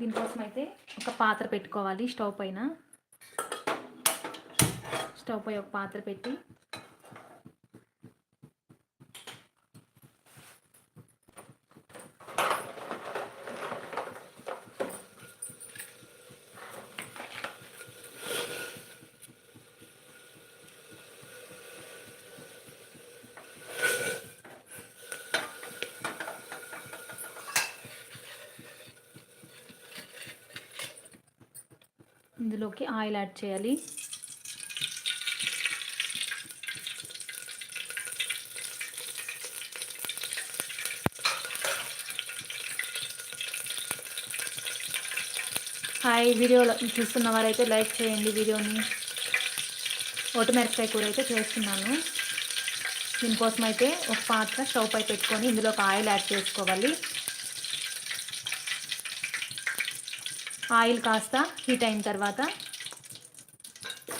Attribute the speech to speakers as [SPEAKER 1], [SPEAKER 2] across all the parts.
[SPEAKER 1] దీనికోసం అయితే ఒక పాత్ర పెట్టుకోవాలి స్టవ్ పైన. స్టవ్ పై ఒక పాత్ర పెట్టి ఇందులోకి ఆయిల్ యాడ్ చేయాలి. హాయ్ వీడియోలో చూస్తున్న వారైతే లైక్ చేయండి వీడియోని. మిరపకాయ కూర అయితే చేస్తున్నాను. దీనికోసం అయితే ఒక పాత్ర స్టవ్ పై పెట్టుకొని ఇందులో ఒక ఆయిల్ యాడ్ చేసుకోవాలి. ఆయిల్ కాస్త హీట్ అయిన తర్వాత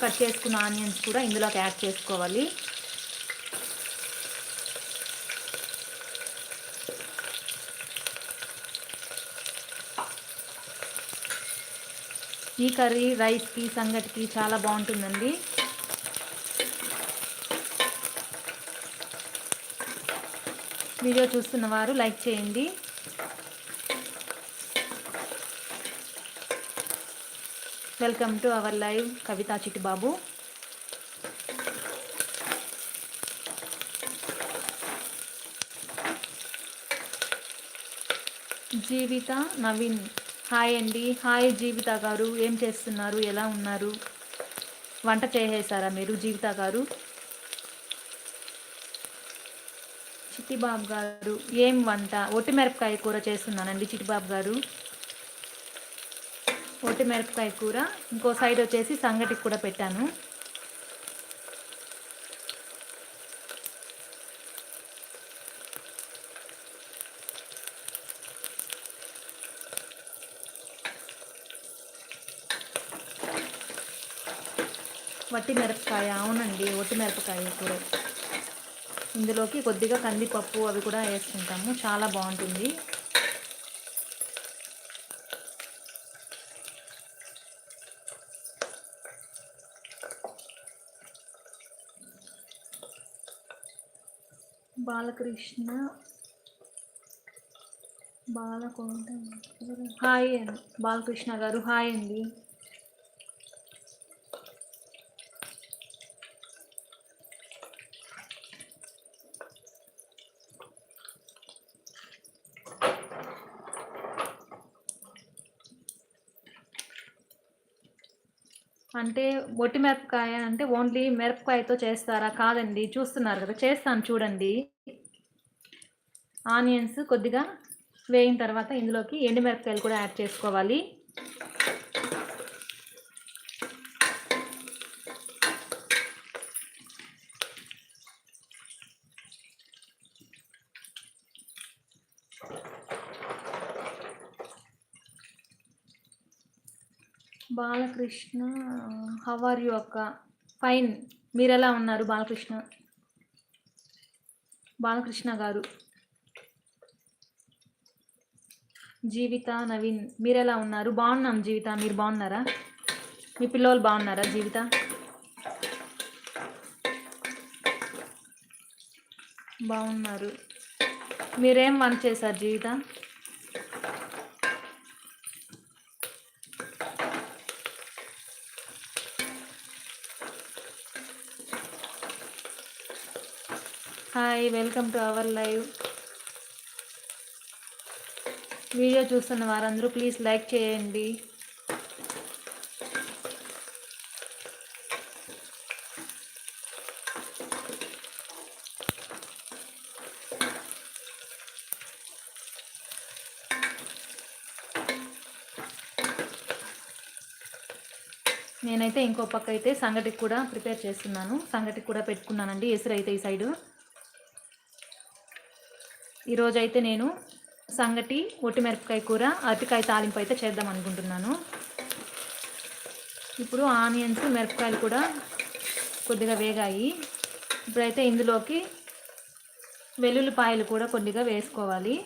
[SPEAKER 1] కట్ చేసుకున్న ఆనియన్స్ కూడా ఇందులోకి యాడ్ చేసుకోవాలి. ఈ కర్రీ రైస్కి సంగటికి చాలా బాగుంటుందండి. వీడియో చూస్తున్న వారు లైక్ చేయండి. Welcome to our live Kavitha Chittibabu Jeevitha Naveen. Hi అండి హాయ్ జీవిత గారు. ఏం చేస్తున్నారు? ఎలా ఉన్నారు? వంట చేసేసారా మీరు జీవిత గారు? చిట్టిబాబు గారు ఏం వంట? ఒట్టిమిరపకాయ కూర చేస్తున్నానండి చిట్టిబాబు గారు. ఒట్టిమిరపకాయ కూర. ఇంకో సైడ్ వచ్చేసి సంగటికి కూడా పెట్టాను. వట్టి మిరపకాయ అవునండి వట్టి మిరపకాయ కూర. ఇందులోకి కొద్దిగా కందిపప్పు అవి కూడా వేసుకుంటాము. చాలా బాగుంటుంది. బాలకృష్ణ బాలకోట. హాయ్ అండి. బాలకృష్ణ గారు హాయ్ అండి. అంటే ఒట్టి మిరపకాయ అంటే ఓన్లీ మిరపకాయతో చేస్తారా? కాదండి చూస్తున్నారు కదా చేస్తాను చూడండి. ఆనియన్స్ కొద్దిగా వేయిన తర్వాత ఇందులోకి ఎండుమిరపకాయలు కూడా యాడ్ చేసుకోవాలి. బాలకృష్ణ హవర్ యు అక్క? ఫైన్ మీరు ఎలా ఉన్నారు బాలకృష్ణ? బాలకృష్ణ గారు. జీవిత నవీన్ మీరు ఎలా ఉన్నారు? బాగున్నాం జీవిత మీరు బాగున్నారా? మీ పిల్లలు బాగున్నారా జీవిత? బాగున్నారు. మీరేం వంట చేశారు Jeevitha? Hi welcome to our live. Video చూస్తున్న వారందరూ ప్లీజ్ లైక్ చేయండి. నేనైతే ఇంకో పక్క అయితే సంగటికి కూడా ప్రిపేర్ చేస్తున్నాను. సంగటికి కూడా పెట్టుకున్నానండి. ఎసురు అయితే ఈ సైడు. ఈరోజు అయితే నేను సంగటి ఒట్టిమిరపకాయ కూర అరటికాయ తాలింపు అయితే చేద్దాం అనుకుంటున్నాను. ఇప్పుడు ఆనియన్స్ మిరపకాయలు కూడా కొద్దిగా వేగాయి. ఇప్పుడైతే ఇందులోకి వెల్లుల్లిపాయలు కూడా కొద్దిగా వేసుకోవాలి.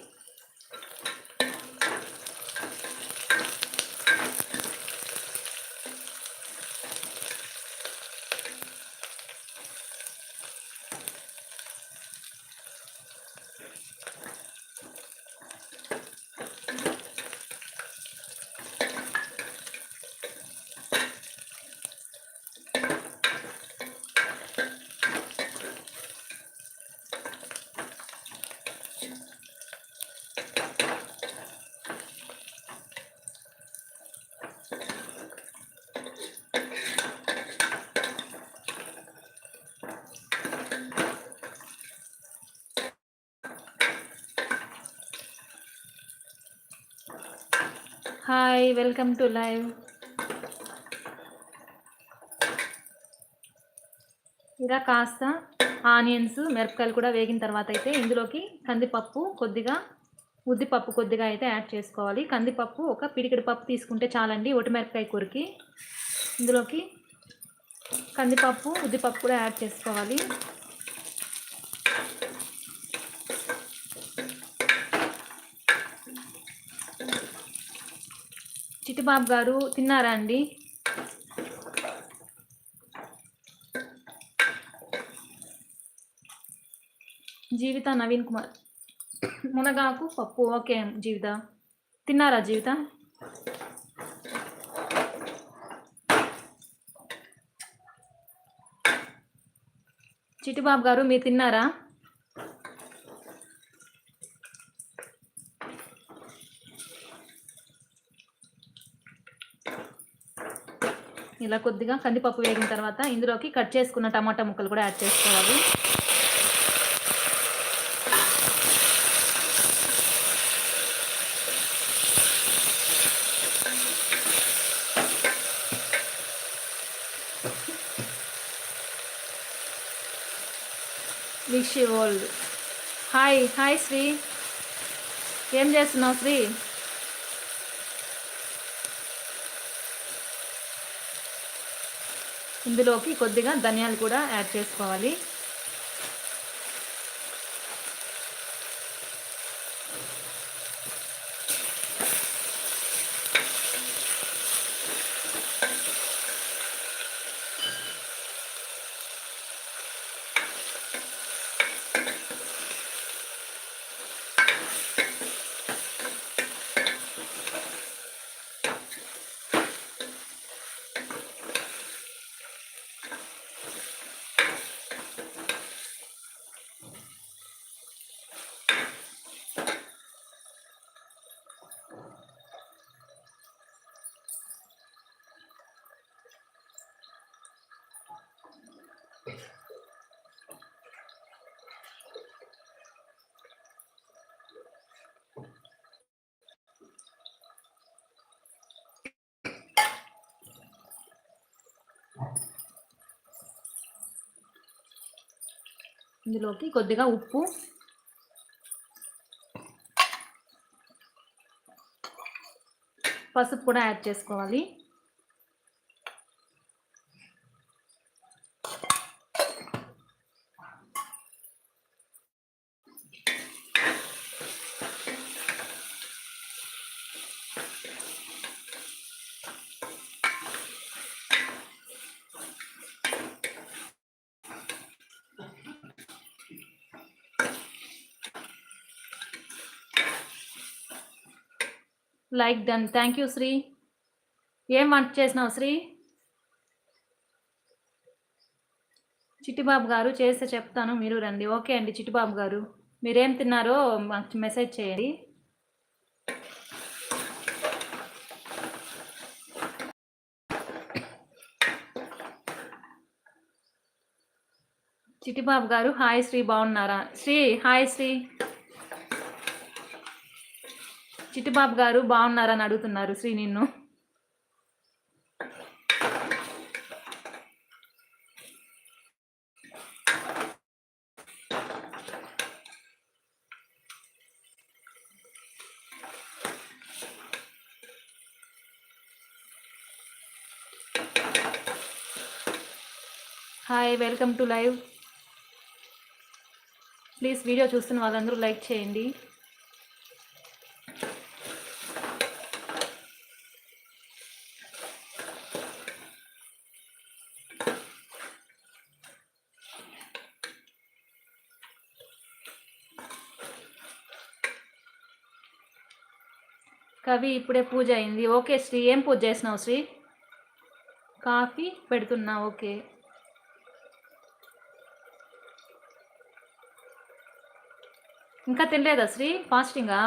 [SPEAKER 1] Hi welcome to live. ఇలా కాస్త ఆనియన్స్ మిరపకాయలు కూడా వేగిన తర్వాత అయితే ఇందులోకి కందిపప్పు కొద్దిగా ఉద్దిపప్పు కొద్దిగా అయితే యాడ్ చేసుకోవాలి. కందిపప్పు ఒక పిడికిడి పప్పు తీసుకుంటే చాలండి ఒటిమిరపకాయ కూరకి. ఇందులోకి కందిపప్పు ఉద్దిపప్పు కూడా యాడ్ చేసుకోవాలి. చిట్టిబాబు గారు తిన్నారా అండి? జీవిత నవీన్ కుమార్. మునగాకు పప్పు. ఓకే జీవిత. తిన్నారా జీవిత? చిట్టిబాబు గారు మీరు తిన్నారా? ఇలా కొద్దిగా కందిపప్పు వేగిన తర్వాత ఇందులోకి కట్ చేసుకున్న టమాటా ముక్కలు కూడా యాడ్ చేసుకోవాలి. విష్ ఓల్డ్ హాయ్ హాయ్ శ్రీ ఏం చేస్తున్నావు శ్రీ ఇందులోకి కొద్దిగా ధనియాలు కూడా యాడ్ చేసుకోవాలి. ఇందులోకి కొద్దిగా ఉప్పు. పసుపు కూడా యాడ్ చేసుకోవాలి. Like done. Thank you Sri. ఏం వంట చేసినావు శ్రీ? చిట్టిబాబు గారు చేస్తే చెప్తాను మీరు రండి. ఓకే అండి చిట్టిబాబు గారు. మీరేం తిన్నారో మాకు మెసేజ్ చేయండి. చిట్టిబాబు గారు హాయ్ శ్రీ బాగున్నారా? శ్రీ హాయ్ శ్రీ. చిట్టిబాబు గారు బాగున్నారని అడుగుతున్నారు శ్రీ నిన్ను. Hi welcome to live. Please video చూస్తున్న వాళ్ళందరూ లైక్ చేయండి. కవి ఇప్పుడే పూజ అయింది. ఓకే శ్రీ. ఏం పూజ చేసినావు శ్రీ? కాఫీ పెడుతున్నా. ఓకే. ఇంకా తినలేదా శ్రీ? ఫాస్టింగా?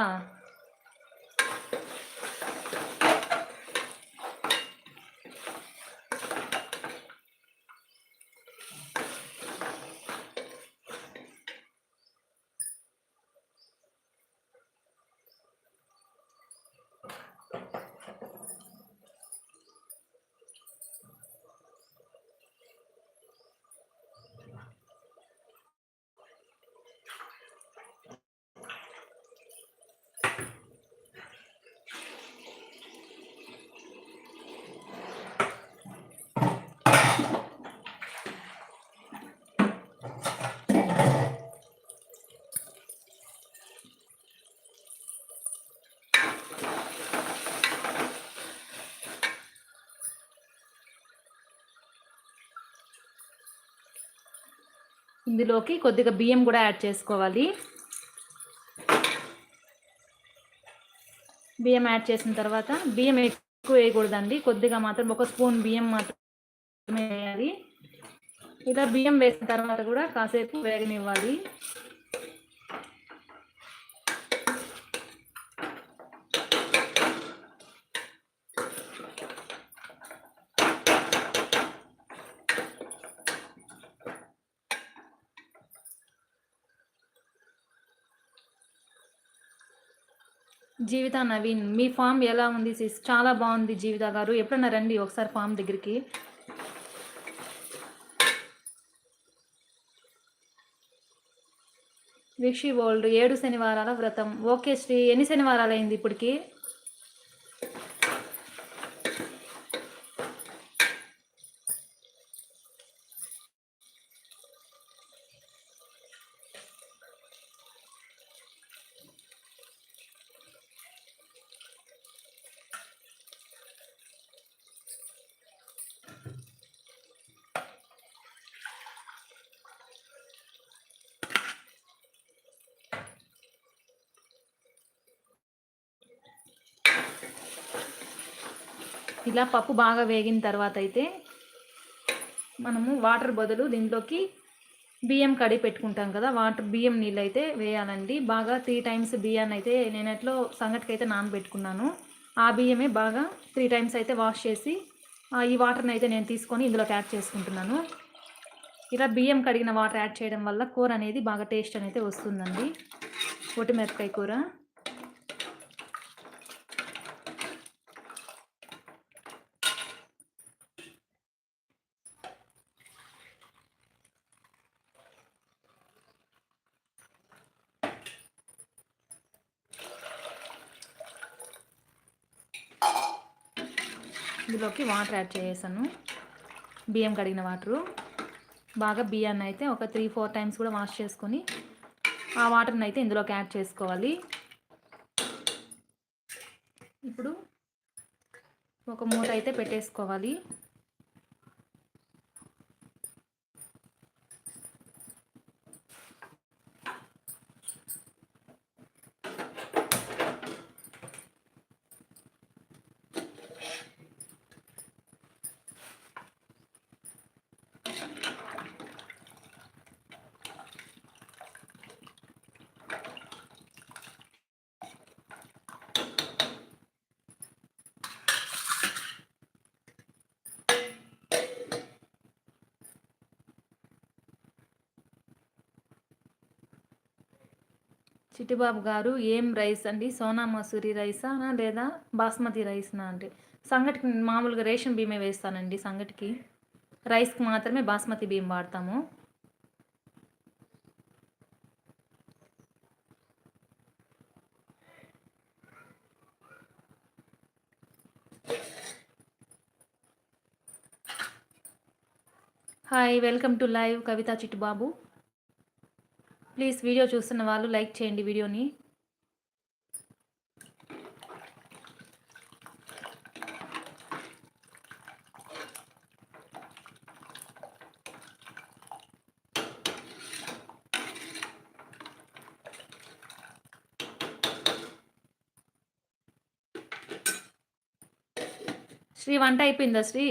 [SPEAKER 1] ఇందులోకి కొద్దిగా బియ్యం కూడా యాడ్ చేసుకోవాలి. బియ్యం యాడ్ చేసిన తర్వాత బియ్యం ఎక్కువ వేయకూడదండి. కొద్దిగా మాత్రం ఒక స్పూన్ బియ్యం మాత్రమే వేయాలి. ఇలా బియ్యం వేసిన తర్వాత కూడా కాసేపు వేగనివ్వాలి. జీవిత నవీన్ మీ ఫామ్ ఎలా ఉంది సిస్ చాలా బాగుంది జీవిత గారు. ఎప్పుడన్నా రండి ఒకసారి ఫామ్ దగ్గరికి. విక్షి వరల్డ్ ఏడు శనివారాల వ్రతం. ఓకే శ్రీ ఎన్ని శనివారాలు అయింది ఇప్పటికి? ఇలా పప్పు బాగా వేగిన తర్వాత అయితే మనము వాటర్ బదులు దీంట్లోకి బియ్యం కడిగి పెట్టుకుంటాం కదా వాటర్ బియ్యం నీళ్ళు అయితే వేయాలండి. బాగా త్రీ టైమ్స్ బియ్యాన్ని అయితే నేను ఎట్లో సంగటికైతే నానబెట్టుకున్నాను. ఆ బియ్యమే బాగా త్రీ టైమ్స్ అయితే వాష్ చేసి ఈ వాటర్ని అయితే నేను తీసుకొని ఇందులోకి యాడ్ చేసుకుంటున్నాను. ఇలా బియ్యం కడిగిన వాటర్ యాడ్ చేయడం వల్ల కూర అనేది బాగా టేస్ట్ అనేది వస్తుందండి. ఒటిమిరపకాయ కూర. ఇందులోకి వాటర్ యాడ్ చేసాను బియ్యం కడిగిన వాటరు. బాగా బియ్యాన్ని అయితే ఒక త్రీ ఫోర్ టైమ్స్ కూడా వాష్ చేసుకొని ఆ వాటర్ని అయితే ఇందులోకి యాడ్ చేసుకోవాలి. ఇప్పుడు ఒక మూట అయితే పెట్టేసుకోవాలి. చిట్టిబాబు గారు ఏం రైస్ అండి? సోనా మసూరి రైసా లేదా బాస్మతి రైస్నా అంటే సంగటికి మామూలుగా రేషన్ బియ్యమే వేస్తానండి సంగటికి. రైస్కి మాత్రమే బాస్మతి బియ్యం వాడతాము. Hi welcome to live Kavitha Chittubabu. Please video చూస్తున్న వాళ్ళు లైక్ చేయండి వీడియోని. శ్రీ వంట అయిపోయిందా శ్రీ?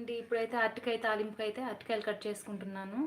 [SPEAKER 1] అండి. ఇప్పుడైతే అరటికాయ తాలింపుకి అయితే అరటికాయలు కట్ చేసుకుంటున్నాను.